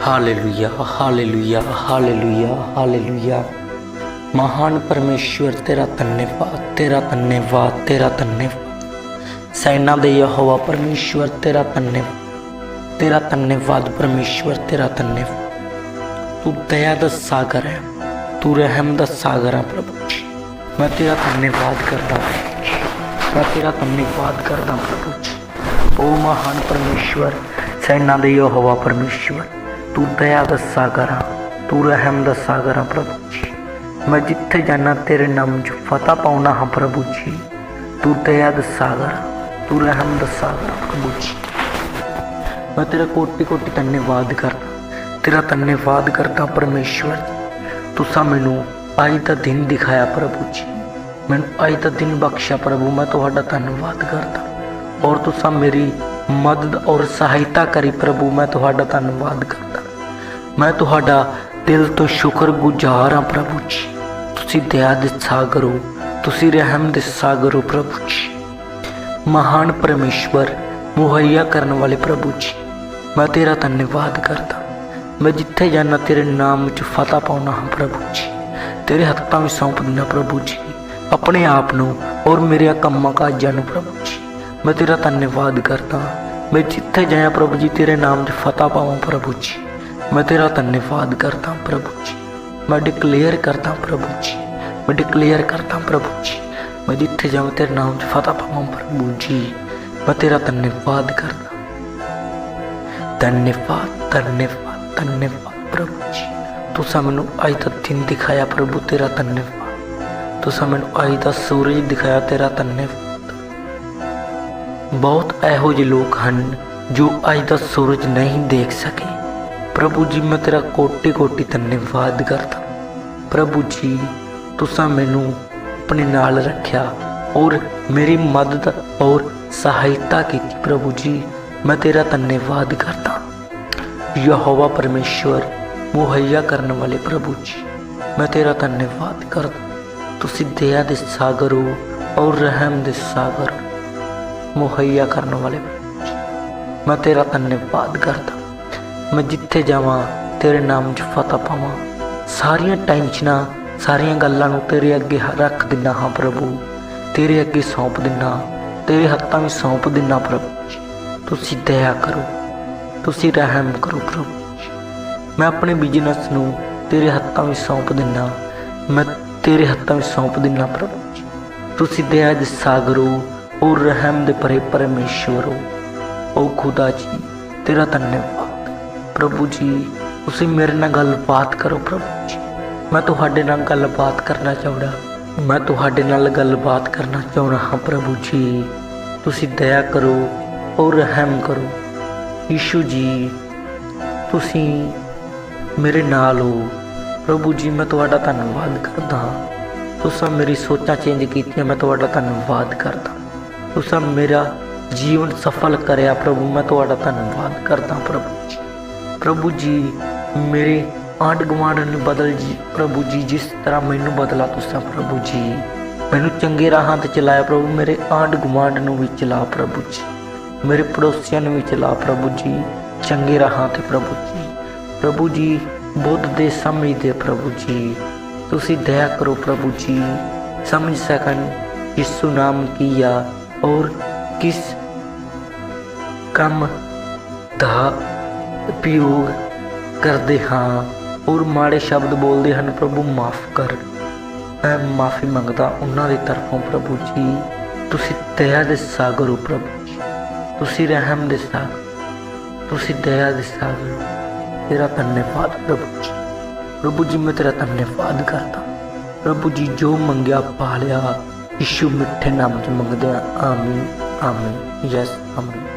Hallelujah hallelujah hallelujah hallelujah ਮਹਾਨ ਪਰਮੇਸ਼ਵਰ ਤੇਰਾ ਧੰਨਵਾਦ ਤੇਰਾ ਧੰਨਵਾਦ ਤੇਰਾ ਧੰਨਵਾਦ ਸੈਨਾ ਦੇ ਯਹੋਵਾ ਪਰਮੇਸ਼ਵਰ ਤੇਰਾ ਧੰਨਵਾਦ ਤੇਰਾ ਧੰਨਵਾਦ ਪਰਮੇਸ਼ਵਰ ਤੇਰਾ ਧੰਨਵਾਦ ਤੂੰ ਦਇਆ ਦਾ ਸਾਗਰ ਹੈ ਤੂੰ ਰਹਿਮ ਦਾ ਸਾਗਰ ਹੈ ਪ੍ਰਭੂ ਜੀ ਮੈਂ ਤੇਰਾ ਧੰਨਵਾਦ ਕਰਦਾ ਹਾਂ ਮੈਂ ਤੇਰਾ ਧੰਨਵਾਦ ਕਰਦਾ ਪ੍ਰਭੂ ਜੀ ਓ ਮਹਾਨ ਪਰਮੇਸ਼ਵਰ ਸੈਨਾ ਦੇ ਯਹੋਵਾ ਪਰਮੇਸ਼ਵਰ ਤੂੰ ਦਇਆ ਦਾ ਸਾਗਰ ਤੂੰ ਰਹਿਮ ਦਾ ਸਾਗਰ ਪ੍ਰਭੂ ਜੀ। ਮੈਂ ਜਿੱਥੇ ਜਾਣਾ ਤੇਰੇ ਨਾਮ 'ਚ ਫਤਹ ਪਾਉਣਾ ਹਾਂ ਪ੍ਰਭੂ ਜੀ। ਤੂੰ ਦਇਆ ਦਾ ਸਾਗਰ ਤੂੰ ਰਹਿਮ ਦਾ ਸਾਗਰ ਪ੍ਰਭੂ ਜੀ। ਮੈਂ ਤੇਰਾ ਕੋਟੀ ਕੋਟੀ ਧੰਨਵਾਦ ਕਰਦਾ, ਤੇਰਾ ਧੰਨਵਾਦ ਕਰਦਾ ਪਰਮੇਸ਼ਵਰ ਤੁਸਾਂ ਮੈਨੂੰ ਅੱਜ ਦਾ ਦਿਨ ਦਿਖਾਇਆ ਪ੍ਰਭੂ ਜੀ। ਮੈਨੂੰ ਅੱਜ ਦਾ ਦਿਨ ਬਖਸ਼ਿਆ ਪ੍ਰਭੂ, ਮੈਂ ਤੁਹਾਡਾ ਧੰਨਵਾਦ ਕਰਦਾ। ਔਰ ਤੁਸਾਂ ਮੇਰੀ ਮਦਦ ਔਰ ਸਹਾਇਤਾ ਕਰੀ ਪ੍ਰਭੂ, ਮੈਂ ਤੁਹਾਡਾ ਧੰਨਵਾਦ ਕਰਦਾ। ਮੈਂ ਤੁਹਾਡਾ ਦਿਲ ਤੋਂ ਸ਼ੁਕਰਗੁਜ਼ਾਰ ਹਾਂ ਪ੍ਰਭੂ ਜੀ। ਤੁਸੀਂ ਦਇਆ ਦੇ ਸਾਗਰ ਹੋ, ਤੁਸੀਂ ਰਹਿਮ ਦੇ ਸਾਗਰ ਹੋ ਪ੍ਰਭੂ ਜੀ। ਮਹਾਨ ਪਰਮੇਸ਼ਵਰ, ਮੁਹੱਈਆ ਕਰਨ ਵਾਲੇ ਪ੍ਰਭੂ ਜੀ, ਮੈਂ ਤੇਰਾ ਧੰਨਵਾਦ ਕਰਦਾ। ਮੈਂ ਜਿੱਥੇ ਜਾਣਾ, ਤੇਰੇ ਨਾਮ ਵਿੱਚ ਫਤਹ ਪਾਉਣਾ ਹਾਂ ਪ੍ਰਭੂ ਜੀ। ਤੇਰੇ ਹੱਥਾਂ ਵਿੱਚ ਸੌਂਪ ਦਿੰਦਾ ਪ੍ਰਭੂ ਜੀ। ਆਪਣੇ ਆਪ ਨੂੰ ਔਰ ਮੇਰੇ ਕੰਮਾਂ ਕਾਜਾਂ ਨੂੰ ਪ੍ਰਭੂ ਜੀ। ਮੈਂ ਤੇਰਾ ਧੰਨਵਾਦ ਕਰਦਾ। ਮੈਂ ਜਿੱਥੇ ਜਾਇਆ ਪ੍ਰਭੂ ਜੀ, ਤੇਰੇ ਨਾਮ 'ਚ ਫਤਹ ਪਾਵਾਂ ਪ੍ਰਭੂ ਜੀ। ਮੈਂ ਤੇਰਾ ਧੰਨਵਾਦ ਕਰਦਾ ਪ੍ਰਭੂ ਜੀ। ਮੈਂ ਡਿਕਲੇਅਰ ਕਰਦਾ ਪ੍ਰਭੂ ਜੀ। ਮੈਂ ਡਿਕਲੇਅਰ ਕਰਦਾ ਪ੍ਰਭੂ ਜੀ। ਮੈਂ ਜਿੱਥੇ ਜਾਵਾਂ ਤੇਰੇ ਨਾਮ 'ਚ ਫਤਿਹ ਪਾਵਾਂ ਪ੍ਰਭੂ ਜੀ। ਮੈਂ ਤੇਰਾ ਧੰਨਵਾਦ ਕਰਦਾ। ਧੰਨਵਾਦ ਧੰਨਵਾਦ ਧੰਨਵਾਦ ਪ੍ਰਭੂ ਜੀ। ਤੁਸੀਂ ਮੈਨੂੰ ਅੱਜ ਦਾ ਦਿਨ ਦਿਖਾਇਆ ਪ੍ਰਭੂ, ਤੇਰਾ ਧੰਨਵਾਦ ਤੁਸੀਂ ਮੈਨੂੰ ਅੱਜ ਦਾ ਸੂਰਜ ਦਿਖਾਇਆ, ਤੇਰਾ ਧੰਨਵਾਦ ਬਹੁਤ ਇਹੋ ਜਿਹੇ ਲੋਕ ਹਨ ਜੋ ਅੱਜ ਦਾ ਸੂਰਜ ਨਹੀਂ ਦੇਖ ਸਕੇ। ਪ੍ਰਭੂ ਜੀ, ਮੈਂ ਤੇਰਾ ਕੋਟੀ ਕੋਟੀ ਧੰਨਵਾਦ ਕਰਦਾ। ਪ੍ਰਭੂ ਜੀ, ਤੁਸੀਂ ਮੈਨੂੰ ਆਪਣੇ ਨਾਲ ਰੱਖਿਆ ਔਰ ਮੇਰੀ ਮਦਦ ਔਰ ਸਹਾਇਤਾ ਕੀਤੀ ਪ੍ਰਭੂ ਜੀ, ਮੈਂ ਤੇਰਾ ਧੰਨਵਾਦ ਕਰਦਾ। ਯਹੋਵਾ ਪਰਮੇਸ਼ਵਰ, ਮੁਹੱਈਆ ਕਰਨ ਵਾਲੇ ਪ੍ਰਭੂ ਜੀ, ਮੈਂ ਤੇਰਾ ਧੰਨਵਾਦ ਕਰਦਾ। ਤੁਸੀਂ ਦਇਆ ਦੇ ਸਾਗਰ ਹੋ ਔਰ ਰਹਿਮ ਦੇ ਸਾਗਰ ਹੋ। ਮੁਹੱਈਆ ਕਰਨ ਵਾਲੇ ਪ੍ਰਭੂ ਜੀ, ਮੈਂ ਤੇਰਾ ਧੰਨਵਾਦ ਕਰਦਾ। ਮੈਂ ਜਿੱਥੇ ਜਾਵਾਂ, ਤੇਰੇ ਨਾਮ 'ਚ ਫਤਹ ਪਾਵਾਂ। ਸਾਰੀਆਂ ਟੈਨਸ਼ਨਾਂ, ਸਾਰੀਆਂ ਗੱਲਾਂ ਨੂੰ ਤੇਰੇ ਅੱਗੇ ਰੱਖ ਦਿੰਦਾ ਹਾਂ ਪ੍ਰਭੂ। ਤੇਰੇ ਅੱਗੇ ਸੌਂਪ ਦਿੰਦਾ ਤੇਰੇ ਹੱਥਾਂ ਵਿੱਚ ਸੌਂਪ ਦਿੰਦਾ ਪ੍ਰਭੂ। ਤੁਸੀਂ ਦਇਆ ਕਰੋ। ਤੁਸੀਂ ਰਹਿਮ ਕਰੋ ਪ੍ਰਭੂ। ਮੈਂ ਆਪਣੇ ਬਿਜ਼ਨਸ ਨੂੰ ਤੇਰੇ ਹੱਥਾਂ ਵਿੱਚ ਸੌਂਪ ਦਿੰਦਾ ਮੈਂ ਤੇਰੇ ਹੱਥਾਂ ਵਿੱਚ ਸੌਂਪ ਦਿੰਦਾ ਪ੍ਰਭੂ। ਤੁਸੀਂ ਦਇਆ ਦੇ ਸਾਗਰ ਹੋ ਔਰ ਰਹਿਮ ਦੇ ਭਰੇ ਪਰਮੇਸ਼ਵਰ ਹੋ। ਓ ਖੁਦਾ ਜੀ, ਤੇਰਾ ਧੰਨਵਾਦ। ਪ੍ਰਭੂ ਜੀ, ਤੁਸੀਂ ਮੇਰੇ ਨਾਲ ਗੱਲਬਾਤ ਕਰੋ ਪ੍ਰਭੂ ਜੀ। ਮੈਂ ਤੁਹਾਡੇ ਨਾਲ ਗੱਲਬਾਤ ਕਰਨਾ ਚਾਹੁੰਦਾ। ਮੈਂ ਤੁਹਾਡੇ ਨਾਲ ਗੱਲਬਾਤ ਕਰਨਾ ਚਾਹੁੰਦਾ ਹਾਂ ਪ੍ਰਭੂ ਜੀ। ਤੁਸੀਂ ਦਇਆ ਕਰੋ ਔਰ ਰਹਿਮ ਕਰੋ। ਯੀਸ਼ੂ ਜੀ, ਤੁਸੀਂ ਮੇਰੇ ਨਾਲ ਹੋ। ਪ੍ਰਭੂ ਜੀ, ਮੈਂ ਤੁਹਾਡਾ ਧੰਨਵਾਦ ਕਰਦਾ ਹਾਂ। ਤੁਸੀਂ ਮੇਰੀ ਸੋਚਾਂ ਚੇਂਜ ਕੀਤੀਆਂ, ਮੈਂ ਤੁਹਾਡਾ ਧੰਨਵਾਦ ਕਰਦਾ। ਤੁਸੀਂ ਮੇਰਾ ਜੀਵਨ ਸਫਲ ਕਰਿਆ ਪ੍ਰਭੂ, ਮੈਂ ਤੁਹਾਡਾ ਧੰਨਵਾਦ ਕਰਦਾ ਪ੍ਰਭੂ ਜੀ। ਪ੍ਰਭੂ ਜੀ, ਮੇਰੇ ਆਂਢ ਗੁਆਂਢ ਨੂੰ ਬਦਲ ਜੀ। ਪ੍ਰਭੂ ਜੀ, ਜਿਸ ਤਰ੍ਹਾਂ ਮੈਨੂੰ ਬਦਲਾ ਤੁਸੀਂ ਪ੍ਰਭੂ ਜੀ। ਮੈਨੂੰ ਚੰਗੇ ਰਾਹਾਂ ਤੇ ਚਲਾਇਆ ਪ੍ਰਭੂ, ਮੇਰੇ ਆਂਢ ਗੁਆਂਢ ਨੂੰ ਵੀ ਚਲਾ ਪ੍ਰਭੂ ਜੀ। ਮੇਰੇ ਪੜੋਸੀਆਂ ਨੂੰ ਵੀ ਚਲਾ ਪ੍ਰਭੂ ਜੀ। ਚੰਗੇ ਰਾਹਾਂ ਤੇ ਪ੍ਰਭੂ ਜੀ। ਪ੍ਰਭੂ ਜੀ, ਬੁੱਧ ਦੇ ਸਮਝ ਦੇ ਪ੍ਰਭੂ ਜੀ। ਤੁਸੀਂ ਦਇਆ ਕਰੋ ਪ੍ਰਭੂ ਜੀ। ਸਮਝ ਸਕਣ ਯਿਸੂ ਨਾਮ ਕੀ ਆ ਔਰ ਕਿਸ ਕੰਮ ਦਾ ਉਪਯੋਗ ਕਰਦੇ ਹਾਂ ਔਰ ਮਾੜੇ ਸ਼ਬਦ ਬੋਲਦੇ ਹਨ, ਪ੍ਰਭੂ, ਮਾਫ ਕਰ। ਮੈਂ ਮਾਫੀ ਮੰਗਦਾ ਉਹਨਾਂ ਦੀ ਤਰਫੋਂ, ਪ੍ਰਭੂ ਜੀ। ਤੁਸੀਂ ਦਇਆ ਦੇ ਸਾਗਰ ਹੋ, ਪ੍ਰਭੂ ਜੀ। ਤੁਸੀਂ ਰਹਿਮ ਦੇ ਸਾਗਰ। ਤੁਸੀਂ ਦਇਆ ਦੇ ਸਾਗਰ ਤੇਰਾ ਧੰਨਵਾਦ, ਪ੍ਰਭੂ ਜੀ। ਪ੍ਰਭੂ ਜੀ, ਮੈਂ ਤੇਰਾ ਧੰਨਵਾਦ ਕਰਦਾ। ਪ੍ਰਭੂ ਜੀ, ਜੋ ਮੰਗਿਆ ਪਾ ਲਿਆ ਯਿਸੂ ਮਿੱਠੇ ਨਾਮ ਚ ਮੰਗਦੇ ਆ ਆਮੀਨ ਆਮੀਨ। ਯੈਸ, ਆਮੀਨ।